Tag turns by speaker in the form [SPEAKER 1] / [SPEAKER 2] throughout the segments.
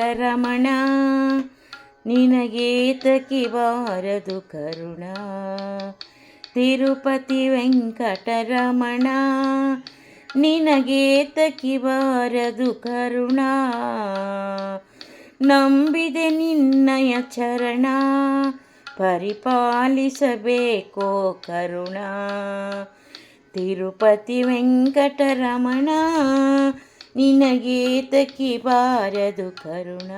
[SPEAKER 1] ರಮಣ, ನಿನಗೇತಕಿ ಬಾರದು ಕರುಣ. ತಿರುಪತಿ ವೆಂಕಟರಮಣ, ನಿನಗೇತಕಿ ಬಾರದು ಕರುಣ. ನಂಬಿದೆ ನಿನ್ನಯ ಚರಣ, ಪರಿಪಾಲಿಸಬೇಕೋ ಕರುಣ. ತಿರುಪತಿ ವೆಂಕಟರಮಣ ನಿನಗೇತಕ್ಕೆ ಬಾರದು ಕರುಣ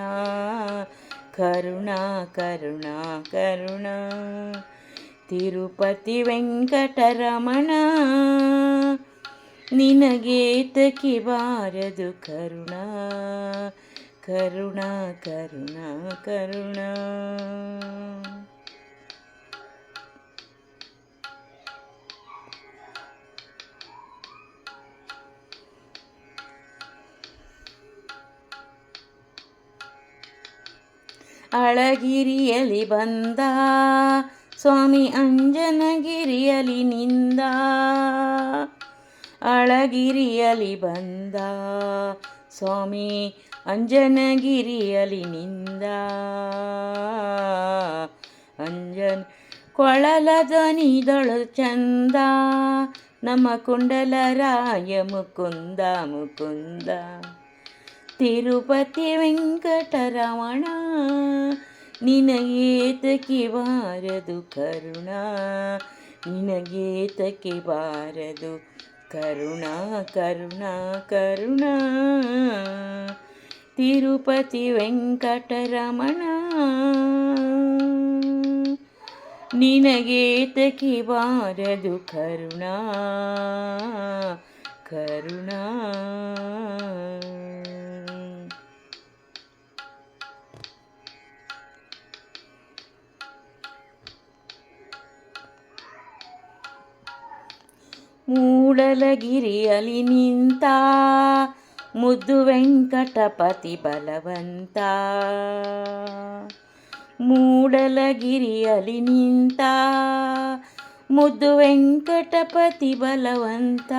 [SPEAKER 1] ಕರುಣ ಕರುಣ ಕರುಣ. ತಿರುಪತಿ ವೆಂಕಟರಮಣ ನಿನಗೇತಕ್ಕೆ ಬಾರದು ಕರುಣ ಕರುಣ ಕರುಣ ಕರುಣ. ಅಳಗಿರಿಯಲಿ ಬಂದ ಸ್ವಾಮಿ ಅಂಜನಗಿರಿಯಲಿ ನಿಂದ ಅಳಗಿರಿಯಲಿ ಬಂದ ಸ್ವಾಮಿ ಅಂಜನಗಿರಿಯಲಿ ನಿಂದ ಅಂಜನ್ ಕೊಳಲ ಧ್ವನಿದಳು ಚಂದ, ನಮ್ಮ ಕುಂಡಲರಾಯ ಮುಕುಂದ ಮುಕುಂದ. ತಿರುಪತಿ ವೆಂಕಟರಮಣ, ನಿನಗೇತಕ್ಕೆ ಬಾರದು ಕರುಣ, ನಿನಗೇತಕ್ಕೆ ಬಾರದು ಕರುಣ ಕರುಣ ಕರುಣ. ತಿರುಪತಿ ವೆಂಕಟರಮಣ, ನಿನಗೇತಕ್ಕೆ ಬಾರದು ಕರುಣ ಕರುಣ. ಮೂಡಲಗಿರಿಯಲಿ ನಿಂತ ಮುದ್ದು ವೆಂಕಟಪತಿ ಬಲವಂತ. ಮೂಡಲಗಿರಿಯಲಿ ನಿಂತ ಮುದ್ದು ವೆಂಕಟಪತಿ ಬಲವಂತ.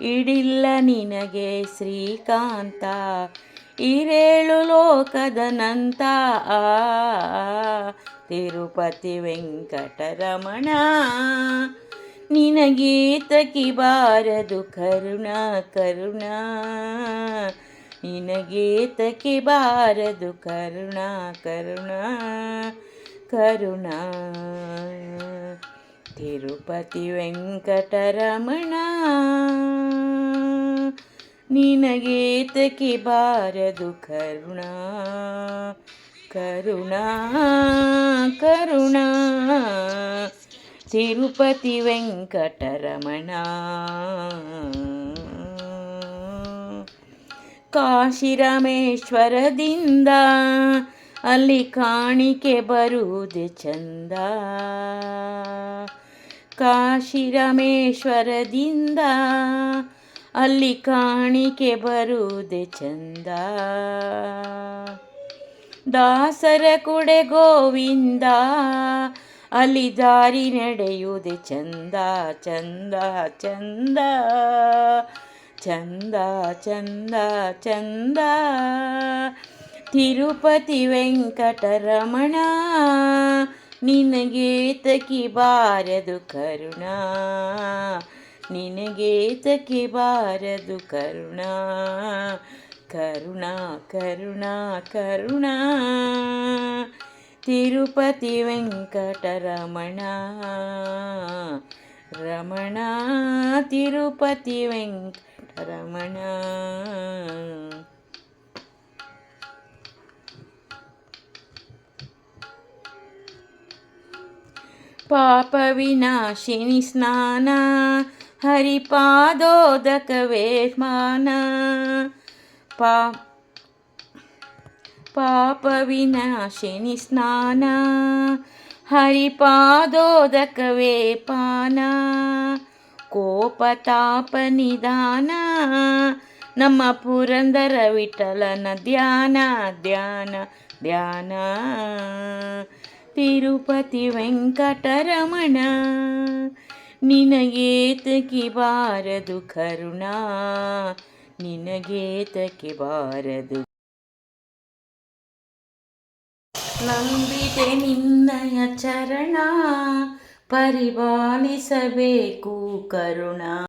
[SPEAKER 1] ಇಡಿಲ್ಲ ನಿನಗೆ ಶ್ರೀಕಾಂತ, ಇರೇಳು ಲೋಕದನಂತ ತಿರುಪತಿ ವೆಂಕಟರಮಣ ನಿನಗೇತಕ್ಕೆ ಬಾರದು ಕರುಣ ಕರುಣ ನಿನಗೇತಕ್ಕೆ ಬಾರದು ಕರುಣ ಕರುಣ ಕರುಣ ತಿರುಪತಿ ವೆಂಕಟರಮಣ ನಿನಗೇತಕ್ಕೆ ಬಾರದು ಕರುಣ ಕರುಣ ಕರುಣ ತಿರುಪತಿ ವೆಂಕಟರಮಣ. ಕಾಶಿರಾಮೇಶ್ವರದಿಂದ ಅಲ್ಲಿ ಕಾಣಿಕೆ ಬರುವುದು ಚಂದ. ಕಾಶಿರಾಮೇಶ್ವರದಿಂದ ಅಲ್ಲಿ ಕಾಣಿಕೆ ಬರುವುದು ಚಂದ. ದಾಸರ ಕುಡೆ ಗೋವಿಂದ ಅಲ್ಲಿ ದಾರಿ ನಡೆಯುವುದೇ? ಚಂದ ಚಂದ ಚಂದ. ಚಂದ ಚಂದ ಚಂದ. ತಿರುಪತಿ ವೆಂಕಟರಮಣ ತಕಿ ಬಾರದು ಕರುಣ. ತಕಿ ಬಾರದು ಕರುಣ. ಕರುಣ ಕರುಣ ಕರುಣ. तिरुपतिवेङ्कटरमणा। रमणा तिरुपतिवेङ्कटरमणा। पापविनाशिनि स्नाना हरिपादोदकवेह्माना पा ಸ್ಮಾನ ಪಾ ಪಾಪ ವಿನಾಶಿನಿ ಸ್ನಾನ ಹರಿಪಾದೋದಕವೇ ಪಾನ, ಕೋಪತಾಪ ನಿಧಾನ, ನಮ್ಮ ಪುರಂದರ ವಿಠಲನ ಧ್ಯಾನ ಧ್ಯಾನ ಧ್ಯಾನ. ತಿರುಪತಿ ವೆಂಕಟರಮಣ, ನಿನಗೇತಕಿ ಬಾರದು ಕರುಣ, ನಿನಗೇತಕಿ ಬಾರದು ನಂಬಿದೆ ನಿನ್ನಯ ಚರಣ ಪರಿಪಾಲಿಸಬೇಕು ಕರುಣ.